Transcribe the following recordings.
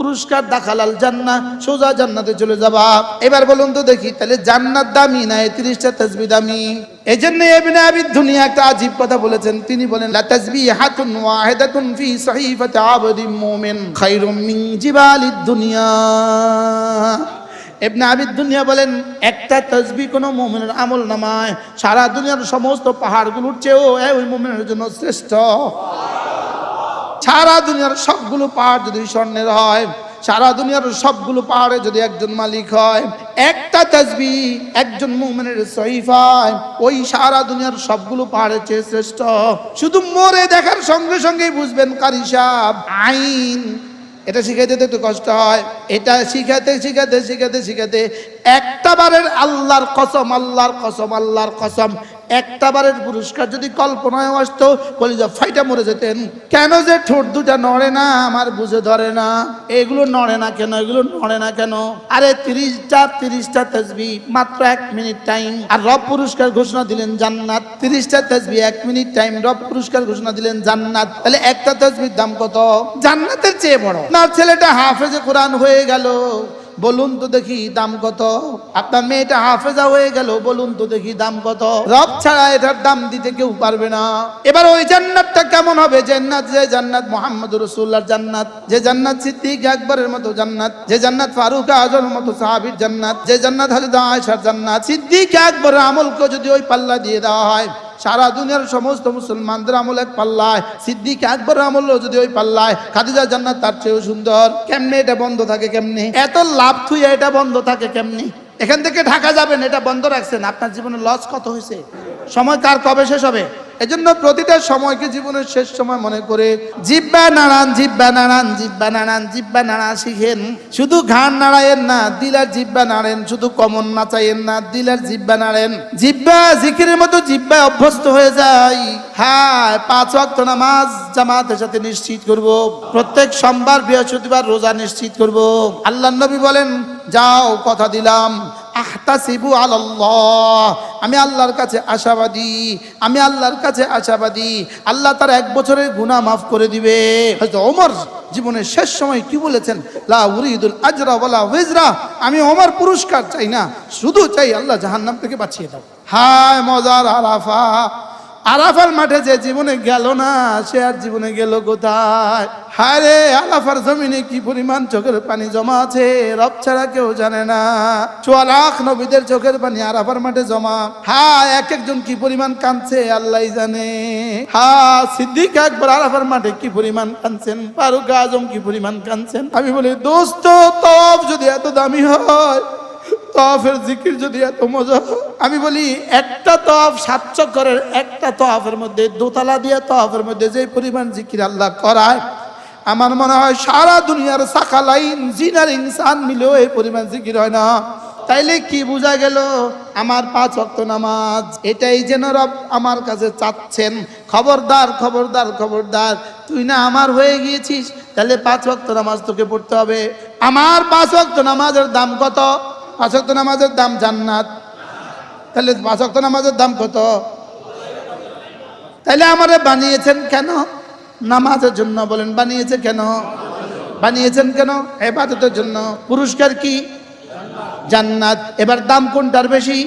পুরস্কার দাখালাল জান্না সোজা জান্নাতে চলে যাবা। এবার বলুন তো দেখি, তাহলে জান্নাত দামি না তিরিশটা তসবি দামি? এই জন্য এবিনে আবিদ দুনিয়া একটা আজীব কথা বলেছেন। তিনি বলেন, লা তাসবিহাতুন ওয়াহিদাতুন ফি সাহিফাতি আবদিন মুমিন। খায়রুম মিন জিবালিদ দুনিয়া। এবনে আবিদ দুনিয়া বলেন, একটা তসবি কোনো মুমিনের আমল নামায়, সারা দুনিয়ার সমস্ত পাহাড়গুলোর চেয়েও ওই মুমিনের জন্য শ্রেষ্ঠ। সারা দুনিয়ার সবগুলো পাহাড় যদি স্বর্ণের হয়, সারা দুনিয়ার সবগুলো পাহাড়ে যদি একজন মালিক হয়, একটা তসবি একজন মুমিনের সহিফায় ওই সারা দুনিয়ার সবগুলো পাহাড়ের চেয়ে শ্রেষ্ঠ। শুধু মরে দেখার সঙ্গে সঙ্গেই বুঝবেন কারি সাহেব, আইন। এটা শিখাইতে তো একটু কষ্ট হয়। এটা শিখাতে শিখাতে শিখাতে শিখাতে একটা বারের আল্লাহর কসম আল্লাহর কসম আল্লাহর কসম একটা বারের পুরস্কার যদি কল্পনায় আসতো, কলিজা ফাইটা মরে যেতেন। কেন যে ঠোঁট দুটা নড়ে না, আমার বুঝে ধরে না। এগুলো নড়ে না কেন, এগুলো নড়ে না কেন? আরে তিরিশটা তিরিশটা তসবি মাত্র এক মিনিট টাইম। আর রব পুরস্কার ঘোষণা দিলেন জান্নাত। তিরিশটা তসবি এক মিনিট টাইম। রব পুরস্কার ঘোষণা দিলেন জান্নাত। তাহলে একটা তসবির দাম কত? জান্নাতের চেয়ে বড়। না, ছেলেটা হাফেজে কোরআন হয়ে গেল। বলুন তো দেখি দাম কত? আপনার মেয়েটা হাফেজা হয়ে গেল, বলুন তো দেখি দাম কত? রব ছাড়া এটার দাম দিতে কেউ পারবে না। এবার ওই জান্নাতটা কেমন হবে? জান্নাত, যে জান্নাত মোহাম্মদ রসুল্লাহর জান্নাত। যে জান্নাত সিদ্দিক আকবরের মতো জান্নাত। যে জান্নাত ফারুক আজমের মতো সাহাবির জান্নাত। যে জান্নাত হাজরত আয়েশার জান্নাত। সিদ্দিক আকবরের আমলকে যদি ওই পাল্লা দিয়ে দেওয়া হয় সারা দুনিয়ার সমস্ত মুসলমানদের আমল এক পাল্লায়। সিদ্দিক একবার আমল যদি ওই পাল্লায়। খাদিজা জান্নাত তার চেয়েও সুন্দর। কেমনে এটা বন্ধ থাকে কেমনে? এত লাভ থুই এটা বন্ধ থাকে কেমনি? এখান থেকে ঢাকা যাবেন, এটা বন্ধ রাখছেন। আপনার জীবনে লস কত হয়েছে? সময় কার কবে শেষ হবে? এজন্য প্রতিটা সময়কে জীবনের শেষ সময় মনে করে, জিব্বা নাড়ান জিব্বা নাড়ান জিব্বা নাড়ান, জিব্বা নাড়া শিখেন। শুধু ঘাড় নাড়ায়েন না, দিলার জিব্বা নাড়েন, শুধু কমন নাচাইয়েন না, দিলার জিব্বা নাড়েন। জিব্বা জিকিরের মতো জিব্বা অভ্যস্ত হয়ে যায়। হ্যাঁ পাঁচ ওয়াক্ত নামাজ জামাতের সাথে নিশ্চিত করব। প্রত্যেক সোমবার, বৃহস্পতিবার রোজা নিশ্চিত করব। আল্লাহ নবী বলেন, যাও, কথা দিলাম। আহতাসিবু আল্লাহ আমি আল্লাহর কাছে আশাবাদী, আমি আল্লাহর কাছে আশাবাদী। আল্লাহ তার এক বছরের গুনাহ মাফ করে দিবে। ওমর জীবনের শেষ সময় কি বলেছেন? লা উরিদুল আজরা ওয়ালা ওয়িজরা আমি ওমর পুরস্কার চাই না, শুধু চাই আল্লাহ জাহান্নাম থেকে বাঁচিয়ে দাও। হায় মজার আরাফা আরাফার মাঠে যে জীবনে গেল না, সে আর জীবনে গেল কোথায়? হায় রে আলাফার জমিনে কি পরিমাণ চোখের পানি জমা আছে? রব ছাড়া কেউ জানে না। চুয়া লাখ নবীদের চোখের পানি আরাফার মাঠে জমা। হ্যাঁ এক একজন কি পরিমাণ কাঁদছে আল্লাহ জানে। হ্যাঁ সিদ্দিক একবার আরাফার মাঠে কি পরিমাণ কাঁদছেন? ফারুক আজম কি পরিমাণ কাঁদছেন? আমি বলি, দোস্ত তব যদি এত দামি হয় তফের জিকির যদি এত মজা আমি বলি, একটা তফ সাত চক্করের একটা তফের মধ্যে, দোতলা দিয়ে তফের মধ্যে যে পরিমাণ জিকির আল্লাহ করায়, আমার মনে হয় সারা দুনিয়ার শাখা লাইন জিনার ইনসান মিলেও এই পরিমাণ জিকির হয় না। তাইলে কি বোঝা গেল, আমার পাঁচ অক্ত নামাজ, এটাই যেন রব আমার কাছে চাচ্ছেন। খবরদার খবরদার খবরদার, তুই না আমার হয়ে গিয়েছিস তাহলে পাঁচ অক্ত নামাজ তোকে পড়তে হবে। আমার পাঁচ অক্ত নামাজের দাম কত? পাঁচ ওয়াক্ত নামাজের দাম জান্নাত। তাহলে পাঁচ ওয়াক্ত নামাজের দাম কত? তাহলে আমারে বানিয়েছেন কেন? নামাজের জন্য বলেন, বানিয়েছে কেন? বানিয়েছেন কেন? এবাদতের জন্য। পুরস্কার কি? জান্নাত। এবার দাম কোনটার বেশি?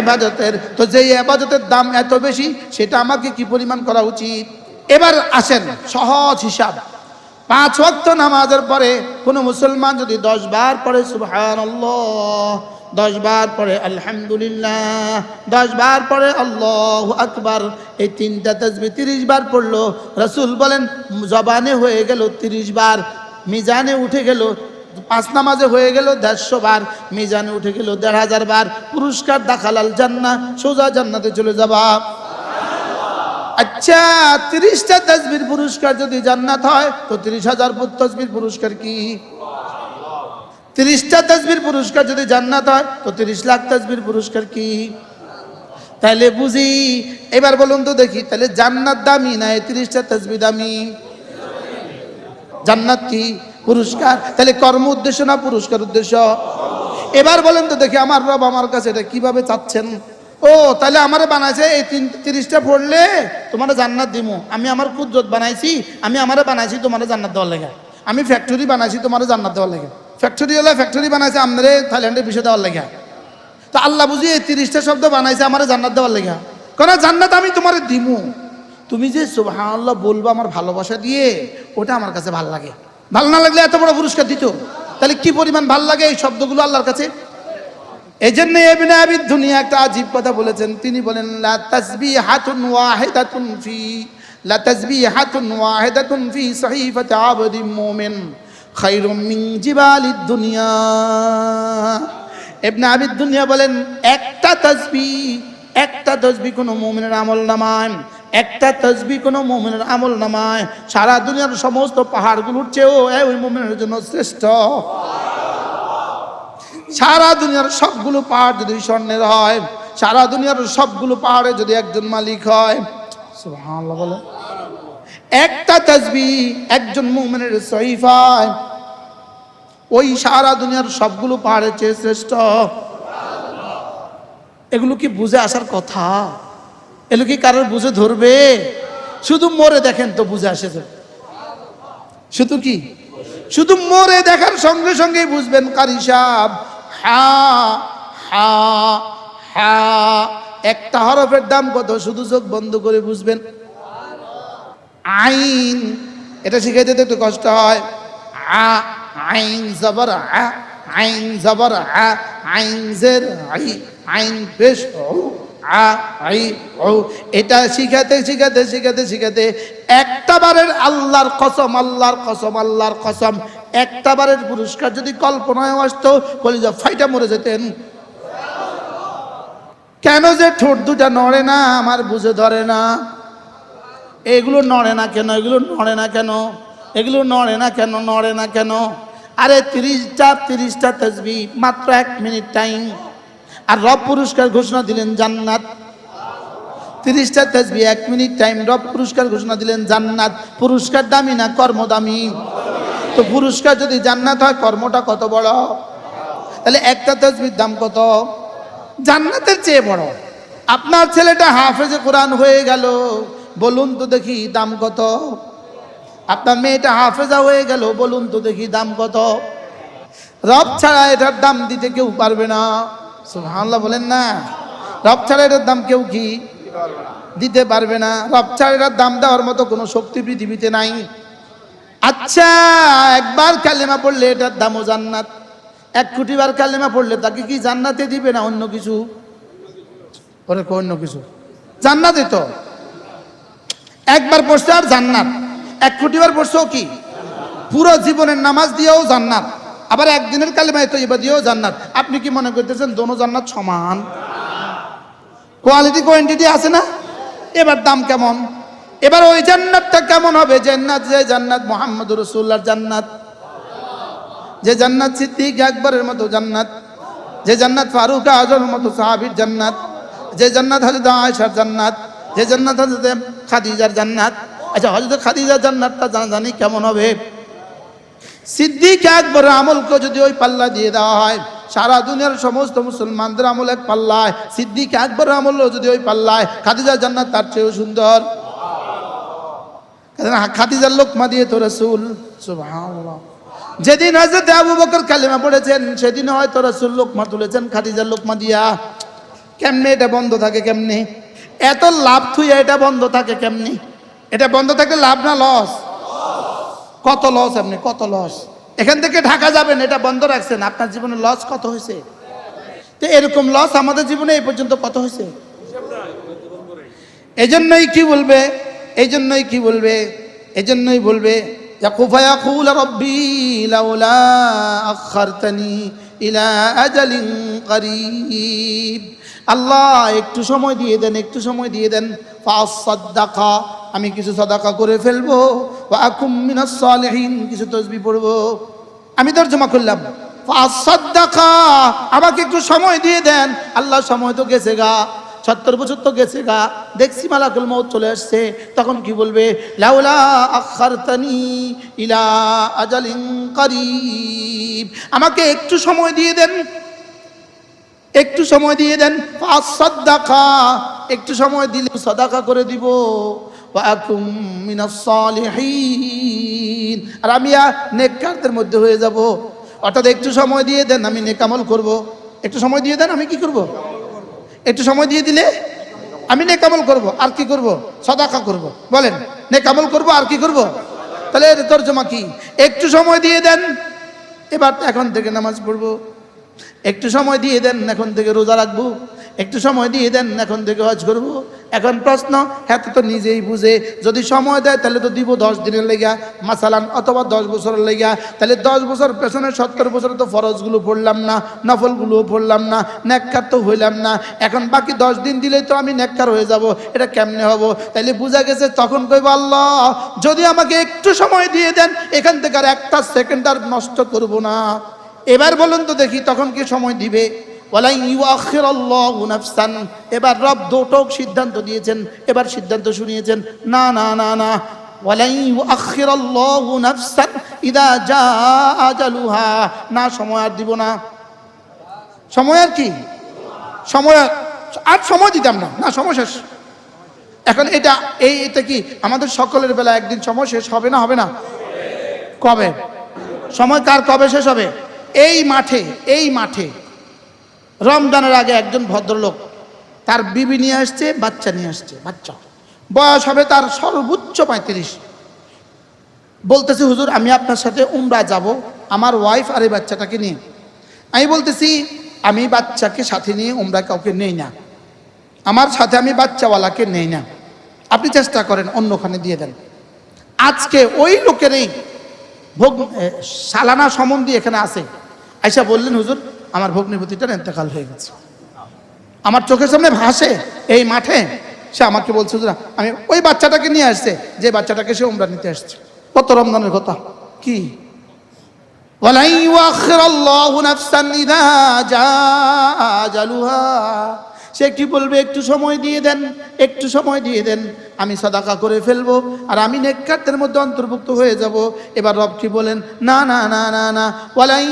এবাদতের। তো যেই এবাদতের দাম এত বেশি, সেটা আমাকে কি পরিমাণ করা উচিত? এবার আসেন, সহজ হিসাব। পাঁচ ওয়াক্ত নামাজের পরে কোনো মুসলমান যদি দশ বার পড়ে সুবহান দশ বার পরে আলহামদুলিল্লাহ, দশ বার পরে আল্লাহ আকবার, এই তিনটা তসবি তিরিশ বার পড়ল। রসুল বলেন, জবানে হয়ে গেল তিরিশ বার, মিজানে উঠে গেল, পাঁচ নামাজে হয়ে গেল দেড়শো বার, মিজানে উঠে গেল দেড় হাজার বার, পুরস্কার দাখালাল জান্না সোজা জান্নাতে চলে যাবা। আচ্ছা তিরিশটা তসবির পুরস্কার যদি জান্নাত হয়, তো তিরিশ হাজার তসবির পুরস্কার কি? তিরিশটা তসবির পুরস্কার যদি জান্নাত হয়, তো তিরিশ লাখ তসবির পুরস্কার কি? তাহলে বুঝি, এবার বলুন তো দেখি, তাহলে জান্নাত দামি না তিরিশটা তসবি দামি? জান্নাত কি? পুরস্কার। তাহলে কর্ম উদ্দেশ্য না পুরস্কার উদ্দেশ্য? এবার বলেন তো দেখি, আমার রব আমার কাছে এটা কীভাবে চাচ্ছেন? ও, তাহলে আমারে বানাইছে এই তিন, তিরিশটা পড়লে তোমার জান্নাত দিমু। আমি আমার কুদরত বানাইছি, আমি আমারে বানাইছি তোমার জান্নাত দেওয়ার লেগে। আমি ফ্যাক্টরি বানাইছি তোমার জান্নাত দেওয়ার লাগে। ফ্যাক্টরি হলে ফ্যাক্টরি বানাইছে আমাদের থাইল্যান্ডের বিষয় দেওয়ার লাগে। তো আল্লাহ বুঝি এই তিরিশটা শব্দ বানাইছে আমার জান্নাত দেওয়ার লাগে। কেন জান্নাত আমি তোমার দিমু। তুমি যে সুবহানাল্লাহ বলব আমার ভালোবাসা দিয়ে, ওটা আমার কাছে ভালো লাগে। ভালো না লাগলে এত বড় পুরস্কার দিত। তাহলে কি পরিমাণ ভালো লাগে এই শব্দগুলো আল্লাহর কাছে? এই জন্য এবিনে আবিদ দুনিয়া একটা আজীব কথা বলেছেন। তিনি বলেন, লা তাসবিহাতুন ওয়াহিদাতুন ফি, লা তাসবিহাতুন ওয়াহিদাতুন ফি সহিফাতি আবদিন মুমিন খায়রুম মিন জিবালিদ দুনিয়া। ইবনে আবিদ দুনিয়া বলেন, একটা তাসবিহ একটা তসবি কোনো মুমিনের আমল নামায় একটা তসবি কোনো মুমিনের আমল নামায় সারা দুনিয়ার সমস্ত পাহাড়গুলোর চেয়েও ওই মুমিনের জন্য শ্রেষ্ঠ। সারা দুনিয়ার সবগুলো পাহাড় যদি স্বর্ণের হয়, সারা দুনিয়ার সবগুলো পাহাড়ে যদি একজন মালিক হয় একটা তসবি একজন মুমিনের সহিফায় ওই সারা দুনিয়ার সবগুলো পাহাড়ের চেয়ে শ্রেষ্ঠ। এগুলো কি বুঝে আসার কথা? এগুলো কি কারোর বুঝে ধরবে? শুধু মরে দেখেন তো বুঝে আসে শুধু কি? শুধু মরে দেখার সঙ্গে সঙ্গে বুঝবেন কারি সাহ হা হা হা। একটা হরফের দাম কত? শুধু চোখ বন্ধ করে বুঝবেন। আইন, এটা শিখাইতে তো একটু কষ্ট হয়। আ, আইন জবর, আ, আইন জবর, আ, আইন জের, আই, আইন পেশ আ, আই, ও। এটা শিখাতে শিখাতে শিখাতে শিখাতে একটা বারের আল্লাহর কসম আল্লাহর কসম আল্লাহর কসম একটা বারের পুরস্কার যদি কল্পনায় আসতো, কলিজা ফাইটা মরে যেতেন। কেন যে ঠোঁট দুটা নড়ে না, আমার বুঝে ধরে না। এগুলো নড়ে না কেন? এগুলো নড়ে না কেন? এগুলো নড়ে না কেন? নড়ে না কেন? আরে তিরিশটা তিরিশটা তসবি মাত্র এক মিনিট টাইম। আর রব পুরস্কার ঘোষণা দিলেন জান্নাত। তিরিশটা তসবি এক মিনিট টাইম, রব পুরস্কার ঘোষণা দিলেন জান্নাত। পুরস্কার দামি না কর্ম দামি তো পুরস্কার যদি জান্নাত হয়, কর্মটা কত বড়? তাহলে একটা তসবির দাম কত? জান্নাতের চেয়ে বড়। আপনার ছেলেটা হাফেজে কোরআন হয়ে গেল, বলুন তো দেখি দাম কত? আপনার মেয়েটা হাফেজা হয়ে গেল, বলুন তো দেখি দাম কত? রব ছাড়া এটার দাম দিতে কেউ পারবে না। সুবহানাল্লাহ বলেন না। রব ছাড়া এটার দাম কেউ কি? দিতে পারবে না। রব ছাড়া এটার দাম দেওয়ার মতো কোনো শক্তি পৃথিবীতে নাই। আচ্ছা একবার কালেমা পড়লে এটার দামও জান্নাত। এক কোটি বার কালেমা পড়লে তাকে কি জান্নাতে দিবে না অন্য কিছু? অন্য কিছু। জান্নাতে তো। একবার পড়ছে আর জান্নাত। এক কোটি বার কি? পুরো জীবনের নামাজ দিয়েও জান্নাত। আবার একদিনের কালেমায় তো এবার দিয়েও জান্নাত। আপনি কি মনে করতেছেন দোনো জান্নাত সমান? কোয়ালিটি কোয়ান্টিটি আছে না? এবার দাম কেমন? এবার ওই জান্নাতটা কেমন হবে? জান্নাত, যে জান্নাত মোহাম্মদ রসুল্লার জান্নাত। যে জান্নাত সিদ্দিক আকবরের মতো জান্নাত। যে জান্নাত ফারুক আজমের মতো সাহাবির জান্নাত। যে জান্নাত হজরত আয়েশার জান্নাত। যে জান্নাত হজরত খাদিজার জান্নাত। আচ্ছা হজরত খাদিজার জান্নাতটা জানা জানি কেমন হবে? সিদ্দিক আকবরের আমলকে যদি ওই পাল্লা দিয়ে দেওয়া হয়, সারা দুনিয়ার সমস্ত মুসলমানদের আমল এক পাল্লায়। সিদ্দিক আকবরের আমল যদি ওই পাল্লায়, খাদিজার জান্নাত তার চেয়েও সুন্দর। খাদিজার লোকমা দিয়ে তো রসুল যেদিন হজরত আবু বকর কালিমা পড়েছেন সেদিন হয় হয়তো রসুল লোকমা তুলেছেন খাদিজার লোকমা দিয়া। কেমনে এটা বন্ধ থাকে কেমনে? এত লাভ থুইয়া এটা বন্ধ থাকে কেমনে? এটা বন্ধ থাকলে লাভ না লস? কত লস আপনি, কত লস? এখান থেকে ঢাকা যাবেন, এটা বন্ধ রাখছেন, আপনার জীবনে লস কত হয়েছে? তো এরকম লস আমাদের জীবনে এই পর্যন্ত কত হয়েছে? এজন্যই কি বলবে? এই জন্যই কি বলবে? এই জন্যই বলবে ইলা আল্লাহ, একটু সময় দিয়ে দেন, একটু সময় দিয়ে দেন। পাঁচ আমি কিছু সদাকা করে ফেলব। বা কিছু তসবি পড়ব। আমি তর্জমা করলাম। আমাকে একটু সময় দিয়ে দেন। আল্লাহ, সময় তো গেছে গা। সত্তর বছর তো গেছে গা। দেখছি মালাকুল মৌত চলে আসছে। তখন কি বলবে? লাউলা আখারতানি ইলা আজালিন করিব। আমাকে একটু সময় দিয়ে দেন। একটু সময় দিয়ে দেন। সদাকা। একটু সময় দিলে সদাকা করে দিব। আর আমি নেককারদের মধ্যে হয়ে যাব। অর্থাৎ একটু সময় দিয়ে দেন, আমি নেকামল করব। একটু সময় দিয়ে দেন, আমি কি করব? একটু সময় দিয়ে দিলে আমি নেকামল করব, আর কি করব? সদাকা করব। বলেন, নেকামল করব, আর কি করব? তাহলে এর তর্জমা কি? একটু সময় দিয়ে দেন, এবার এখন থেকে নামাজ পড়ব। একটু সময় দিয়ে দেন, এখন থেকে রোজা রাখব। একটু সময় দিয়ে দেন, এখন থেকে হজ করব। এখন প্রশ্ন হ্যাঁ তো নিজেই বুঝে। যদি সময় দেয়, তাহলে তো দিব দশ দিনের লেগা, মাসালান, অথবা দশ বছরের লেগা। তাহলে দশ বছর পেছনে সত্তর বছরে তো ফরজগুলো পড়লাম না, নফলগুলোও পড়লাম না, নেককার তো হইলাম না। এখন বাকি দশ দিন দিলেই তো আমি নেককার হয়ে যাব, এটা কেমনে হব? তাইলে বোঝা গেছে, তখন কইব, আল্লাহ, যদি আমাকে একটু সময় দিয়ে দেন, এখান থেকে আর একটা সেকেন্ড আর নষ্ট করব না। এবার বলুন তো দেখি, তখন কি সময় দিবে? এবার রব দুটোক সিদ্ধান্ত দিয়েছেন, এবার সিদ্ধান্ত শুনিয়েছেন, না না না না। না, সময় আর দিব না। সময় আর কি? সময় আর সময় দিতাম না। না, সময় শেষ। এখন এটা, এই এটা কি? আমাদের সকলের বেলা একদিন সময় শেষ হবে না হবে না? কবে? সময় কার কবে শেষ হবে? এই মাঠে এই মাঠে। রমজানের আগে একজন ভদ্রলোক তার বিবি নিয়ে আসছে, বাচ্চা নিয়ে আসছে, বাচ্চা। বয়স হবে তার সর্বোচ্চ পঁয়ত্রিশ। বলতেছি, হুজুর, আমি আপনার সাথে উমরা যাব, আমার ওয়াইফ আর এই বাচ্চাটাকে নিয়ে। আমি বলতেছি, আমি বাচ্চাকে সাথে নিয়ে উমরা কাউকে নেই না। আমার সাথে আমি বাচ্চাওয়ালাকে নেই না। আপনি চেষ্টা করেন, অন্যখানে দিয়ে দেন। আজকে ওই লোকেরই ভোগ সালানা সম্বন্ধী এখানে আছে। আইসা বললেন, হুজুর আমার ভগ্নিপতিটার এতেকাল হয়ে গেছে। আমার চোখের সামনে ভাসে এই মাঠে। সে আমাকে বলছে আমি ওই বাচ্চাটাকে নিয়ে আসছে। যে বাচ্চাটাকে সে উমরা নিতে আসছে। কত রমজানের কথা। কি? ওয়ালাই ওয়াখরাল্লাহু নাফসান ইযা জাআ আজালুহা সে কি বলবে, একটু সময় দিয়ে দেন, একটু সময় দিয়ে দেন, আমি সাদাকা করে ফেলব আর আমি নেককারদের মধ্যে অন্তর্ভুক্ত হয়ে যাব। এবার রব কি বলেন, না না না না না, ওয়ালাই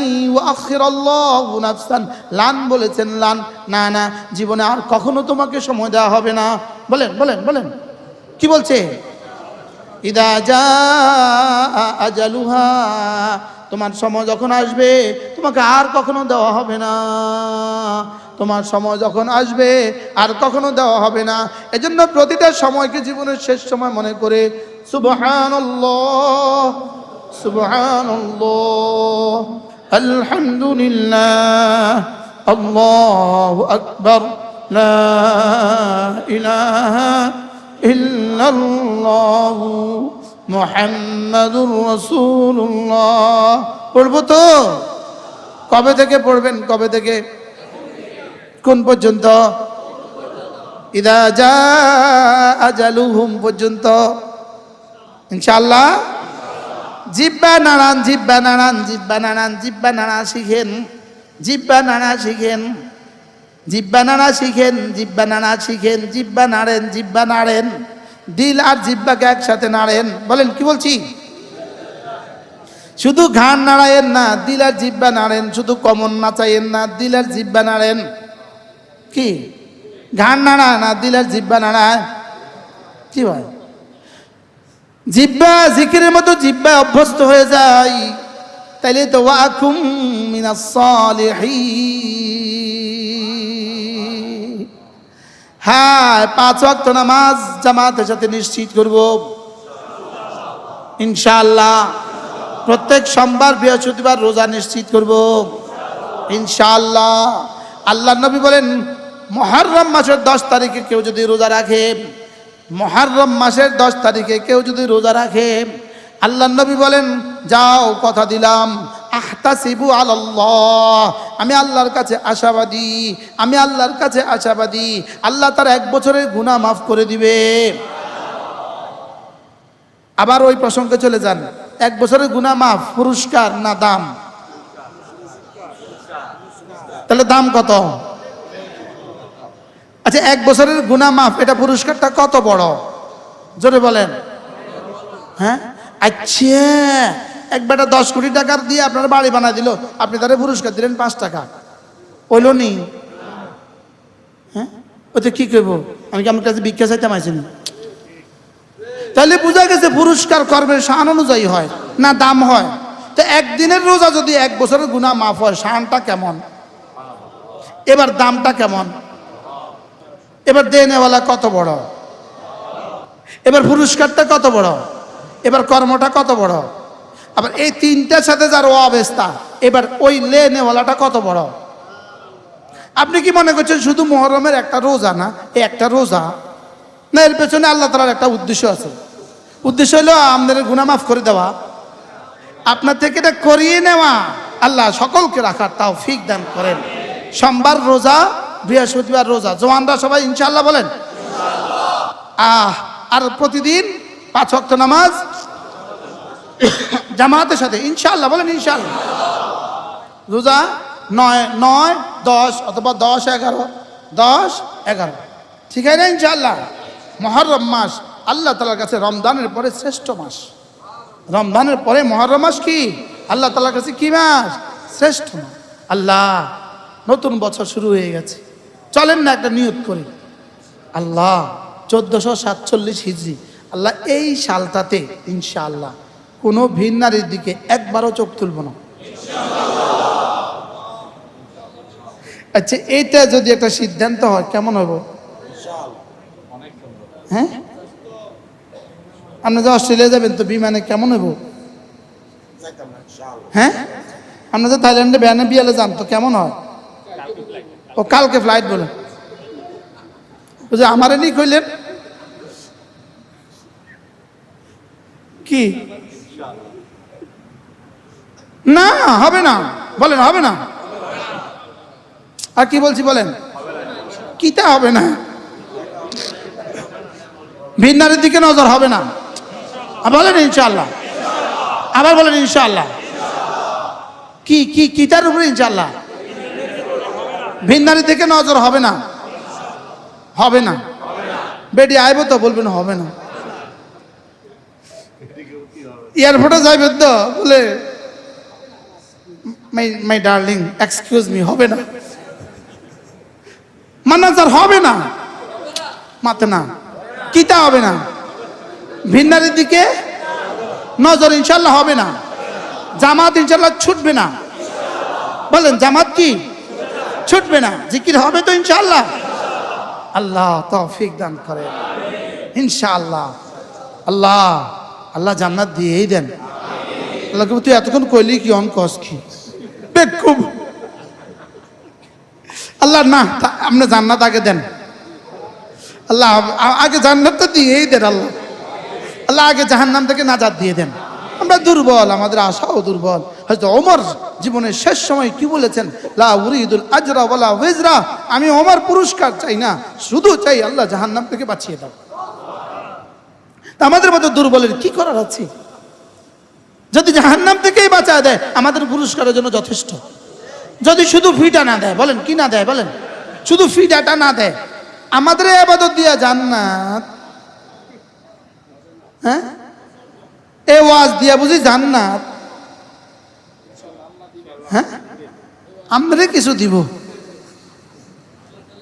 নাফসান, লান বলেছেন, লান, না না, জীবনে আর কখনো তোমাকে সময় দেওয়া হবে না। বলেন বলেন বলেন, কি বলছে? ইদা যা আজালুহা, তোমার সময় যখন আসবে, তোমাকে আর কখনো দেওয়া হবে না। তোমার সময় যখন আসবে আর কখনো দেওয়া হবে না। এজন্য প্রতিটা সময়কে জীবনের শেষ সময় মনে করে, সুবহানাল্লাহ আলহামদুলিল্লাহ, আল্লাহু পড়ব তো? কবে থেকে পড়বেন? কবে থেকে? কোন পর্যন্ত? ইদা পর্যন্ত। ইনশাআল্লাহ। জিব্বা নাড়ান জিব্বা নাড়ান জিব্বা নাড়ান জিব্বা নাড়া শিখেন, জিব্বা নাড়া শিখেন, জিব্বা নাড়া শিখেন, জিব্বা নাড়া শিখেন, জিব্বা নাড়েন জিব্বা নাড়েন, দিল আর জিব্বাকে একসাথে নাড়েন। বলেন, কি বলছি? শুধু ঘান নাড়ায়েন না, দিল আর জিব্বা নাড়েন, শুধু কমন নাচাইয়েন না, দিল আর জিব্বা নাড়েন। কি? ঘান নাড়া, না দিল আর জিব্বা নাড়া? কি ভাই? জিব্বা, জিকিরের মতো জিব্বা অভ্যস্ত হয়ে যায়। তাইলে তো ওয়াকুম হ্যাঁ পাঁচ ওয়াক্ত নামাজ জামাতের সাথে নিশ্চিত করব। ইনশাআল্লাহ, প্রত্যেক সোমবার, বৃহস্পতিবার রোজা নিশ্চিত করব। ইনশাআল্লাহ আল্লাহ নবী বলেন মহারম মাসের দশ তারিখে কেউ যদি রোজা রাখে, মহারম মাসের দশ তারিখে কেউ যদি রোজা রাখে, আল্লাহ নবী বলেন, যাও, কথা দিলাম, আহতাসিবু আল্লাহ আমি আল্লাহর কাছে আশাবাদী, আমি আল্লাহর কাছে আশাবাদী, আল্লাহ তার এক বছরের গুণা মাফ করে দিবে। আবার ওই প্রসঙ্গে চলে যান, এক বছরের গুণা মাফ, পুরস্কার না দাম? তাহলে দাম কত? আচ্ছা এক বছরের গুণা মাফ, এটা পুরস্কারটা কত বড়? জোরে বলেন। হ্যাঁ? আচ্ছা এক বেটা দশ কোটি টাকার দিয়ে আপনার বাড়ি বানাই দিল, আপনি তারে পুরস্কার দিলেন পাঁচ টাকা। ওইল নি? হ্যাঁ? ওতে কি করব আমি কি আমার কাছে ভিক্ষা চাইতে মাইছি তাহলে বোঝা গেছে পুরস্কার কর্মের শান অনুযায়ী হয়, না দাম হয়। তো একদিনের রোজা যদি এক বছরের গুণা মাফ হয়, শানটা কেমন? এবার দামটা কেমন? এবার দেনেওয়ালা কত বড়? এবার পুরস্কারটা কত বড়? এবার কর্মটা কত বড়? আবার এই তিনটার সাথে যার অবস্থা এবার ওই লেনেওয়ালাটা কত বড়? আপনি কি মনে করছেন শুধু মহরমের একটা রোজা না? এই একটা রোজা? না, এর পেছনে আল্লাহ তালার একটা উদ্দেশ্য আছে। উদ্দেশ্য হলো আমাদের গুণা মাফ করে দেওয়া। আপনার থেকে এটা করিয়ে নেওয়া। আল্লাহ সকলকে রাখার তাও ফিক দান করেন। সোমবার রোজা বৃহস্পতিবার রোজা। জওয়ানরা সবাই ইনশাল্লাহ বলেন, আহ, আর প্রতিদিন পাঁচ অক্ত নামাজ, জামাতের সাথে ইনশাল্লাহ বলেন ইনশাল্লাহ রোজা নয় নয়, দশ, অথবা দশ, এগারো দশ, এগারো। ঠিক আছে না ইনশাল্লাহ মহরম মাস, আল্লাহ তালার কাছে রমজানের পরে শ্রেষ্ঠ মাস। রমজানের পরে মহরম মাস কি? আল্লাহ তালার কাছে কি মাস? শ্রেষ্ঠ মাস। আল্লাহ, নতুন বছর শুরু হয়ে গেছে। চলেন না একটা নিয়ত করি। আল্লাহ চোদ্দশো সাতচল্লিশ হিজড়ি আল্লাহ এই সালটাতে ইনশাআল্লাহ কোনো ভিন নারীর দিকে একবারও চোখ তুলব না। আচ্ছা এইটা যদি একটা সিদ্ধান্ত হয় কেমন হব হ্যাঁ? আপনি যে অস্ট্রেলিয়া যাবেন তো বিমানে কেমন হব হ্যাঁ? আপনি যে থাইল্যান্ডে ব্যানে বিয়ালে যান তো কেমন হয়? ও কালকে ফ্লাইট বলে। যে আমারে নি কইলেন। কি? না, হবে না। বলেন, হবে না। আর কি বলছি বলেন? কিতা হবে না? ভিন্নারের দিকে নজর হবে না। বলেন ইনশাল্লাহ আবার বলেন ইনশাল্লাহ কি কি কিতার উপরে ইনশাল্লাহ ভিন্নারের থেকে নজর হবে না। হবে না। বেটি আইব তো বলবেন হবে না। এয়ারপোর্টে যাইবে তো, বলে, my my darling, excuse me, হবে না। মানাজার হবে না। মাতে না। কিতা হবে না। ভিন্নারের দিকে নজর ইনশাল্লাহ হবে না। জামাত ইনশাল্লাহ ছুটবে না। বলেন, জামাত কি? ছুটবে না। জিকির হবে তো ইনশাল্লাহ আল্লাহ তৌফিক দান করে। ইনশাআল্লাহ। আল্লাহ আল্লাহ জান্নাত দিয়েই দেন। আল্লাহকে তুই এতক্ষণ কইলি কি অন কস কি আল্লাহ না আপনি জান্নাত আগে দেন। আল্লাহ আগে জান্নাতটা দিয়েই দেন আল্লাহ। আল্লাহ আগে জাহান্নাম থেকে নাজাত দিয়ে দেন। আমরা দুর্বল, আমাদের আশাও দুর্বল। হয়তো ওমর জীবনের শেষ সময় কি বলেছেন? লা উরিদুল আজরা ওয়ালা ওয়েজরা আমি ওমর পুরস্কার চাই না, শুধু চাই আল্লাহ জাহান্নাম থেকে বাঁচিয়ে দাও। আমাদের মতো দুর্বলের কি করার আছে? যদি জাহান্নাম থেকেই বাঁচা দেয়, আমাদের পুরস্কারের জন্য যথেষ্ট। যদি শুধু ফিটা না দেয়, বলেন, কি না দেয়, বলেন? শুধু ফিটাটা না দেয়, আমাদের আবাদত দিয়া জান্নাত হ্যাঁ? এ ওয়াজ দিয়া বুঝি জান্নাত। হ্যাঁ? আমরা কিছু দিব।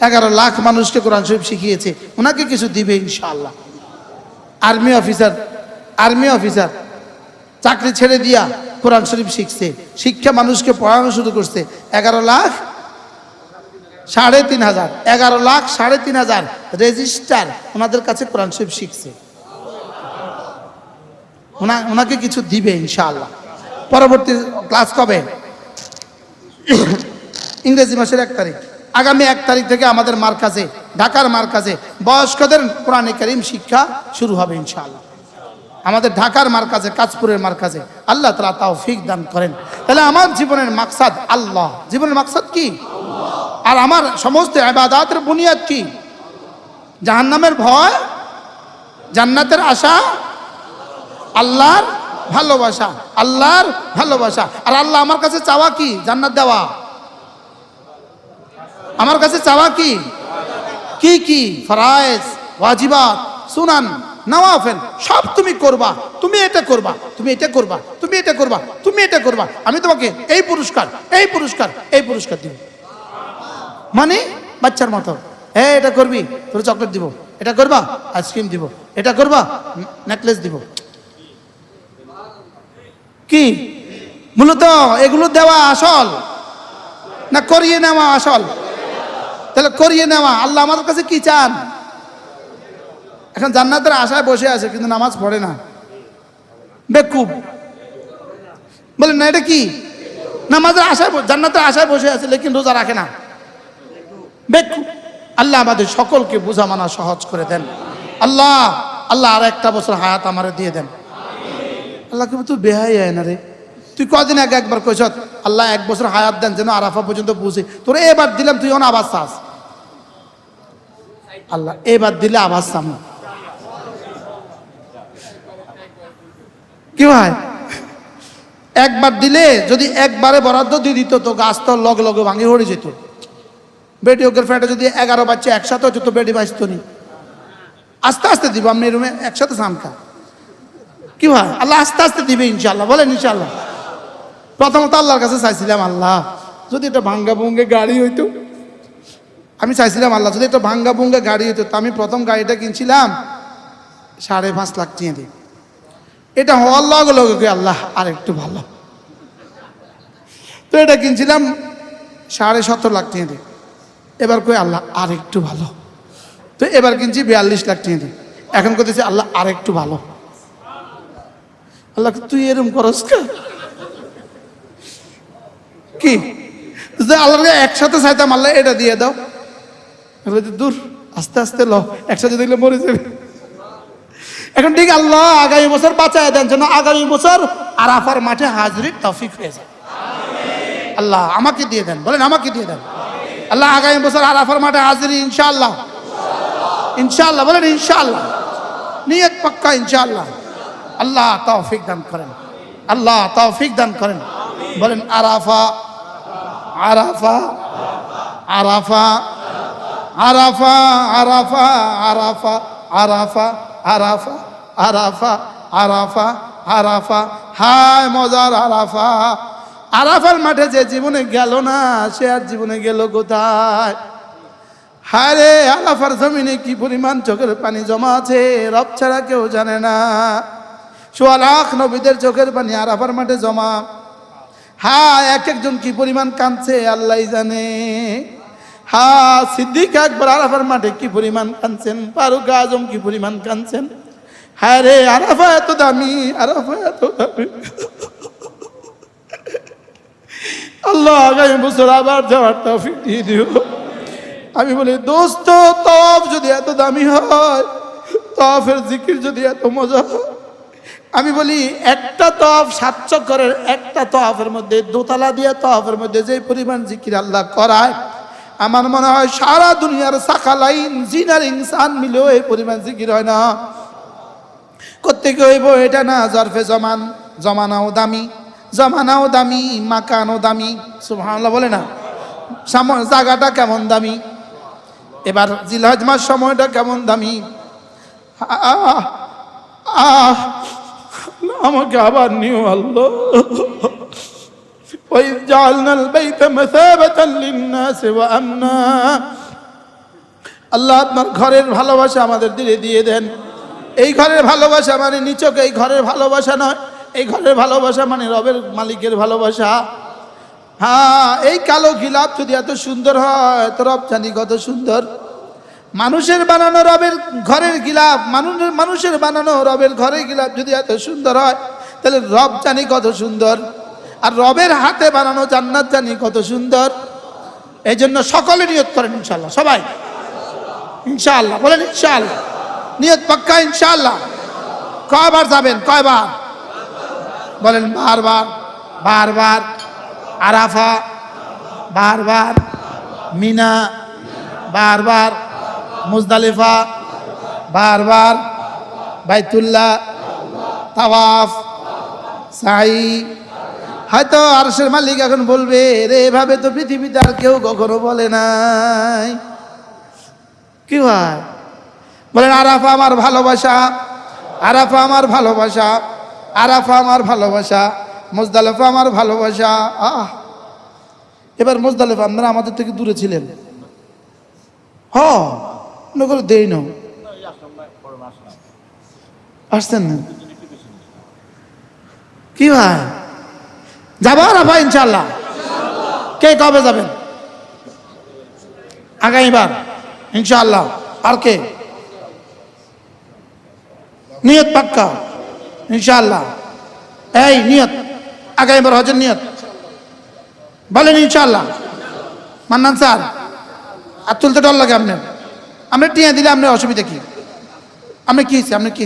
এগারো লাখ মানুষকে কোরআন শরীফ শিখিয়েছে ওনাকে কিছু দিবে ইনশাআল্লাহ। আর্মি অফিসার আর্মি অফিসার, চাকরি ছেড়ে দিয়া কোরআন শরীফ শিখছে, শিক্ষা মানুষকে পড়ানো শুরু করছে। এগারো লাখ, সাড়ে তিন হাজার, এগারো লাখ, সাড়ে তিন হাজার রেজিস্টার ওনাদের কাছে কোরআন শরীফ শিখছে। ওনা, ওনাকে কিছু দিবে ইনশাআল্লাহ। পরবর্তী ক্লাস কবে? ইংরেজি মাসের এক তারিখ। আগামী এক তারিখ থেকে আমাদের মার্কাজে, ঢাকার মার্কাজে বয়স্কদের কোরআনে করিম শিক্ষা শুরু হবে ইনশাআল্লাহ। আমাদের ঢাকার মার্কাজে কাজপুরের মার্কাজে আল্লাহ তালা তাও ফিক দান করেন। তাহলে আমার জীবনের মাকসাদ আল্লাহ। জীবনের মাকসাদ কি? আর আমার সমস্ত আবাদাতের বুনিয়াদ কি? জাহান্নামের ভয়? জান্নাতের আশা? আল্লাহর ভালোবাসা আল্লাহর ভালোবাসা। আর আল্লাহ আমার কাছে চাওয়া কি? জান্নাত দেওয়া। আমার কাছে চাওয়া কি? কি কি? ফরায়েজ, ওয়াজিবাত, সুনান, নওয়াফেল, সব তুমি করবা। তুমি এটা করবা, তুমি এটা করবা, তুমি এটা করবা, তুমি এটা করবা। আমি তোমাকে এই পুরস্কার এই পুরস্কার এই পুরস্কার দিব। মানে বাচ্চার মতো। এ এটা করবি, তোর চকলেট দিব। এটা করবা আইসক্রিম দিব। এটা করবা নেকলেস দিব। কি? মূলত এগুলো দেওয়া আসল? না করিয়ে নেওয়া আসল? তাহলে করিয়ে নেওয়া, আল্লাহ আমাদের কাছে কি চান? এখন জান্নাতের আশায় বসে আছে, কিন্তু নামাজ পড়ে না। বেকুব। বলেন, না, এটা কি? নামাজের আশায় জান্নাতের আশায় বসে আছে, লেকিন রোজা রাখে না। বেকুব। আল্লাহ আমাদের সকলকে বোঝা মানা সহজ করে দেন। আল্লাহ আল্লাহ আর একটা বছর হায়াত আমারে দিয়ে দেন। আল্লাহ কি তুই বেহাই আয় না রে। তুই কদিন আগে একবার কইস আল্লাহ এক বছর হায়াত দেন যেন আরাফা পর্যন্ত পৌঁছে। তোর এবার দিলাম, তুই অন আবার চাস। আল্লাহ, এবার দিলে আবার চাম। কি ভাই? একবার দিলে, যদি একবারে বরাদ্দ দিয়ে দিত, তো গাছ তো লগে লগে ভাঙি হয়ে যেত। বেটি ওকের ফ্যাটে যদি এগারো বাচ্চা একসাথে হতো, তো বেটি বাঁচত নি। আস্তে আস্তে দিব আপনি রুমে একসাথে সামকা। কি হয়? আল্লাহ আস্তে আস্তে দিবে ইনশাল্লাহ বলেন ইনশাল্লাহ প্রথমত আল্লাহর কাছে চাইছিলাম আল্লাহ, যদি এটা ভাঙ্গা ভুঙ্গে গাড়ি হইতো। আমি চাইছিলাম আল্লাহ, যদি একটা ভাঙ্গা ভুঙ্গা গাড়ি হইতো, তো আমি প্রথম গাড়িটা কিনছিলাম, সাড়ে পাঁচ লাখ চিয়ে দিই এটা হওয়ার লগে লগে আল্লাহ আর একটু ভালো। তো এটা কিনছিলাম সাড়ে সত্তর লাখ দিয়ে। এবার কই, আল্লাহ আর একটু ভালো। তো এবার কিনছি বিয়াল্লিশ লাখ দিয়ে। এখন করতেছি আল্লাহ আর একটু ভালো। আল্লাহ, তুই এরম করস কা? আল্লাহকে একসাথে চাইতাম, আল্লাহ এটা দিয়ে দাও। দূর, আস্তে আস্তে ল একসাথে দিলে মরে যাবে। এখন ঠিক আল্লাহ আগামী বছর বাঁচায় দেন, যেন আগামী বছর আরাফার মাঠে হাজরির তফিক হয়ে যায়। আল্লাহ, আমাকে দিয়ে দেন, বলেন আমাকে দিয়ে দেন। আল্লাহ, আগামী বছর আরাফার মাঠে হাজিরি, ইনশাআল্লাহ। ইনশাআল্লাহ, বলেন ইনশাআল্লাহ। নিয়ত পাক্কা, ইনশাআল্লাহ। আল্লাহ তৌফিক দান করেন আল্লাহ তৌফিক দান করেন বলেন আরাফা আরাফা আরাফা আরাফা আরাফা আরাফা আরাফা আরাফা আরাফা আরাফা আরাফা হায় মজার আরাফা আরাফার মাঠে যে জীবনে গেল না সে আর জীবনে গেল কোথায় হায় রে আরাফার জমিনে কি পরিমাণ চোখের পানি জমা আছে রব ছাড়া কেউ জানে না সোয়া লাখ নবীদের চোখের পানি আরাফার মাঠে জমা। হ্যাঁ এক একজন কি পরিমাণ কাঁদছে, আল্লাহ জানে। হা সিদ্দিক একবার আরাফার মাঠে কি পরিমাণ কাঁদছেন, ফারুক আজম কি পরিমাণ কাঁদছেন। হ্যাঁ রে আরাফা এত দামি আরাফা এত দামি। আল্লাহ আগামী বছর আবার যাওয়ার তফিক দিয়ে দিও। আমি বলি, দোস্ত তফ যদি এত দামি হয় তফের জিকির যদি এত মজা হয় আমি বলি, একটা তফ সাত চক্করের একটা তফের মধ্যে, দোতলা দিয়ে তফের মধ্যে যে পরিমাণ জিকির আল্লাহ করায়, আমার মনে হয় সারা দুনিয়ার সাকালাইন, জিনার ইনসান মিলেও এই পরিমাণ জিকির হয় না। করতে হইব এটা না, জরফে জমান, জমানাও দামি জমানাও দামি, মাকানও দামি, সুবহানাল্লাহ বলে না? জায়গাটা কেমন দামি? এবার জিলহজ মাস সময়টা কেমন দামি? আহ আমাকে আবার নিও আল্লাহ وإذ جعلنا البيت مثابة للناس وأمنا আল্লাহ আপনার ঘরের ভালোবাসা আমাদের দিলে দিয়ে দেন এই ঘরের ভালোবাসা মানে নিচক এই ঘরের ভালোবাসা নয় এই ঘরের ভালোবাসা মানে রবের মালিকের ভালোবাসা হ্যাঁ এই কালো গিলাপ যদি এত সুন্দর হয় তো রব জানি কত সুন্দর মানুষের বানানো রবের ঘরের গিলাপ, মানুষের মানুষের বানানো রবের ঘরের গিলাপ যদি এত সুন্দর হয়, তাহলে রব জানি কত সুন্দর, আর রবের হাতে বানানো জান্নাত জানি কত সুন্দর। এই জন্য সকলে নিয়ত করেন ইনশাল্লাহ সবাই। ইনশাআল্লাহ, বলেন ইনশাআল্লাহ। নিয়ত পাক্কা ইনশাআল্লাহ। কয়বার যাবেন? কয়বার? বলেন বারবার বারবার। আরাফা, বারবার। মিনা, বারবার। মুজদালিফা, বারবার, বাইতুল্লাহ, তাওয়াফ, সাই। হয়তো আরশের মালিক এখন বলবে, রে, এভাবে তো পৃথিবীতে আর কেউ কখনো বলে নাই। কি হয়? বলেন, আরাফা আমার ভালোবাসা, আরাফা আমার ভালোবাসা, আরাফা আমার ভালোবাসা, মুজদালিফা আমার ভালোবাসা। আহ! এবার মুজদালিফা আপনারা আমাদের থেকে দূরে ছিলেন। হ। মনে করে দেই না আসছেন না? কি ভাই? যাব রাফা ইনশাল্লাহ কে কবে যাবেন? আগামীবার, ইনশাআল্লাহ। আর কে? নিয়ত পাক্কা, ইনশাআল্লাহ। এই, নিয়ত। আগামীবার হজের নিয়ত। বলেন, ইনশাআল্লাহ। মান্নান স্যার, আর তুলতে ডর লাগে আপনার? আমরা টিয়া দিলে আপনার অসুবিধা কি? আপনি কি আপনি কি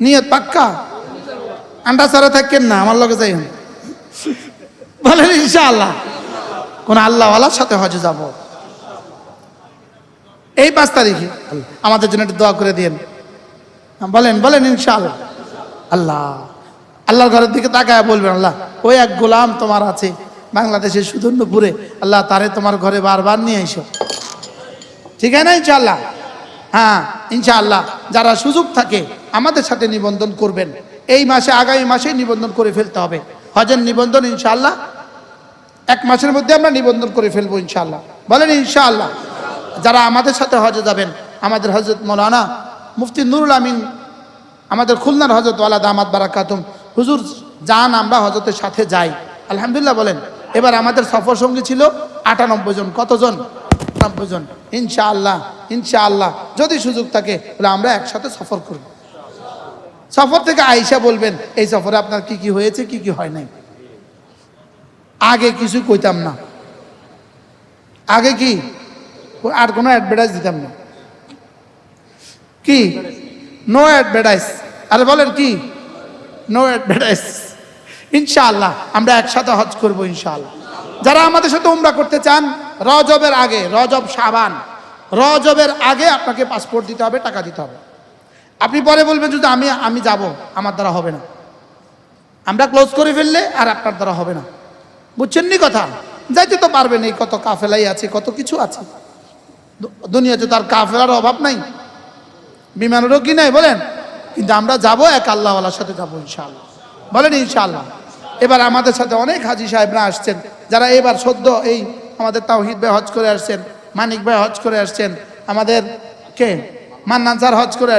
নিয়ত পাক্কা? আন্ডা সারা থাকেন না, আমার লগে যাই বলেন, ইনশাআল্লাহ। কোন আল্লাহওয়ালার সাথে হজে যাব। এই পাঁচ তারিখে আমাদের জন্য একটু দোয়া করে দিন বলেন বলেন, ইনশাআল্লাহ। আল্লাহ, আল্লাহর ঘরের দিকে তাকায় বলবেন, আল্লাহ, ওই এক গোলাম তোমার আছে বাংলাদেশের সুদর্ণপুরে আল্লাহ, তারে তোমার ঘরে বারবার নিয়ে এসো ঠিক আছে না, ইনশাআল্লাহ? হ্যাঁ ইনশাআল্লাহ। যারা সুযোগ থাকে, আমাদের সাথে নিবন্ধন করবেন। এই মাসে, আগামী মাসেই নিবন্ধন করে ফেলতে হবে। হজের নিবন্ধন, ইনশাআল্লাহ? এক মাসের মধ্যে আমরা নিবন্ধন করে ফেলব, ইনশাআল্লাহ। বলেন, ইনশাআল্লাহ। যারা আমাদের সাথে হজে যাবেন, আমাদের হজরত মৌলানা মুফতি নুরুল আমিন, আমাদের খুলনার হজরত ওয়ালা দামাত বারাকাতুম। হুজুর, যান আমরা হজরতের সাথে যাই। আলহামদুলিল্লাহ বলেন, এবার আমাদের সফর সঙ্গী ছিল আটানব্বই জন। কতজন? নব্বই জন। ইনশাআল্লাহ ইনশাআল্লাহ। যদি সুযোগ থাকে, তাহলে আমরা একসাথে সফর করব। সফর থেকে আইসা বলবেন, এই সফরে আপনার কি কি হয়েছে, কি কি হয় নাই? আগে কিছু কইতাম না। আগে কি? আর কোনো অ্যাডভার্টাইজ দিতাম না। কি? নো অ্যাডভার্টাইজ আরে বলেন কি? নো অ্যাডভার্টাইজ ইনশাআল্লাহ, আমরা একসাথে হজ করব ইনশাআল্লাহ। যারা আমাদের সাথে উমরা করতে চান, রজবের আগে, রজব সাবান রজবের আগে আপনাকে পাসপোর্ট দিতে হবে, টাকা দিতে হবে। আপনি পরে বলবেন, যদি আমি আমি যাব, আমার দ্বারা হবে না। আমরা ক্লোজ করে ফেললে আর আপনার দ্বারা হবে না। বুঝছেন নি কথা? যাইতে তো পারবেন, এই কত কাফেলাই আছে, কত কিছু আছে। দুনিয়াতে তার কাফেলার অভাব নাই। বিমানেরও কি নাই, বলেন? কিন্তু আমরা যাব এক আল্লাহওয়ালার সাথে যাব, ইনশাআল্লাহ। বলেন, ইনশাআল্লাহ। এবার আমাদের সাথে অনেক হাজি সাহেবরা আসছেন, যারা এবার সদ্য এই আমাদের তাওহিদ ভাই হজ করে আসছেন, মানিক ভাই হজ করে আসছেন, আমাদের কে? মান্নান স্যার হজ করে আসছেন।